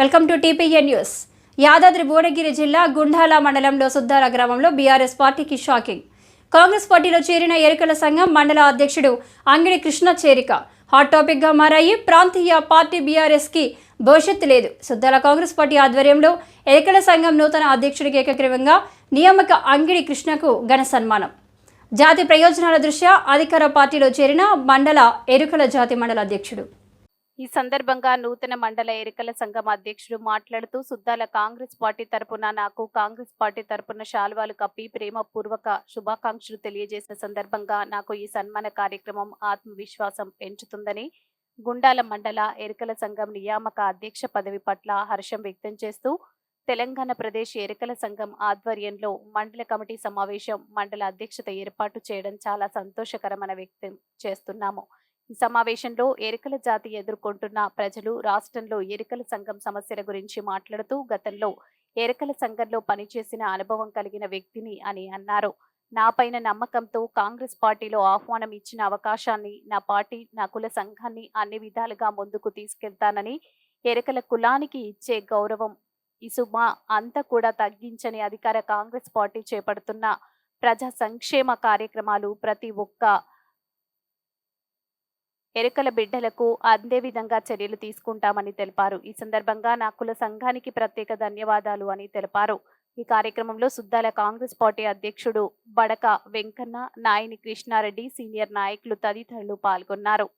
Welcome to TPN news. Yadadri Bhuvanagiri జిల్లా గుండాల మండలంలో సుద్దాల గ్రామంలో బీఆర్ఎస్ పార్టీకి షాకింగ్. కాంగ్రెస్ పార్టీలో చేరిన ఎరుకల సంఘం మండల అధ్యక్షుడు అంగిడి కృష్ణ చేరిక. హాట్ టాపిక్గా మారాయి. ప్రాంతీయ పార్టీ బీఆర్ఎస్కి భవిష్యత్తు లేదు. సుద్దాల కాంగ్రెస్ పార్టీ ఆధ్వర్యంలో ఎరుకల సంఘం నూతన అధ్యక్షుడికి ఏకగ్రీవంగా నియామక అంగిడి కృష్ణకు ఘన సన్మానం. జాతి ప్రయోజనాల దృష్ట్యా అధికార పార్టీలో చేరిన మండల ఎరుకల జాతి మండల అధ్యక్షుడు. ఈ సందర్భంగా నూతన మండల ఎరికల సంఘం అధ్యక్షుడు మాట్లాడుతూ సుద్దాల కాంగ్రెస్ పార్టీ తరపున నాకు కాంగ్రెస్ పార్టీ తరపున శాల్వాలు కప్పి ప్రేమపూర్వక శుభాకాంక్షలు తెలియజేసిన సందర్భంగా నాకు ఈ సన్మాన కార్యక్రమం ఆత్మవిశ్వాసం పెంచుతుందని గుండాల మండల ఎరికల సంఘం నియామక అధ్యక్ష పదవి పట్ల హర్షం వ్యక్తం చేస్తూ తెలంగాణ ప్రదేశ్ ఎరికల సంఘం ఆధ్వర్యంలో మండల కమిటీ సమావేశం మండల అధ్యక్షత ఏర్పాటు చేయడం చాలా సంతోషకరమైన వ్యక్తం చేస్తున్నాము. ఈ సమావేశంలో ఎరికల జాతి ఎదుర్కొంటున్న ప్రజలు రాష్ట్రంలో ఎరికల సంఘం సమస్యల గురించి మాట్లాడుతూ గతంలో ఎరికల సంఘంలో పనిచేసిన అనుభవం కలిగిన వ్యక్తిని అని అన్నారు. నా పైన నమ్మకంతో కాంగ్రెస్ పార్టీలో ఆహ్వానం ఇచ్చిన అవకాశాన్ని నా పార్టీ నా కుల సంఘాన్ని అన్ని విధాలుగా ముందుకు తీసుకెళ్తానని ఎరకల కులానికి ఇచ్చే గౌరవం ఇసుమ అంతా కూడా తగ్గించని అధికార కాంగ్రెస్ పార్టీ చేపడుతున్న ప్రజా సంక్షేమ కార్యక్రమాలు ప్రతి ఒక్క ఎరుకల బిడ్డలకు అందే విధంగా చర్యలు తీసుకుంటామని తెలిపారు. ఈ సందర్భంగా నా కుల సంఘానికి ప్రత్యేక ధన్యవాదాలు అని తెలిపారు. ఈ కార్యక్రమంలో సుద్దాల కాంగ్రెస్ పార్టీ అధ్యక్షుడు బడక వెంకన్న నాయని కృష్ణారెడ్డి సీనియర్ నాయకులు తదితరులు పాల్గొన్నారు.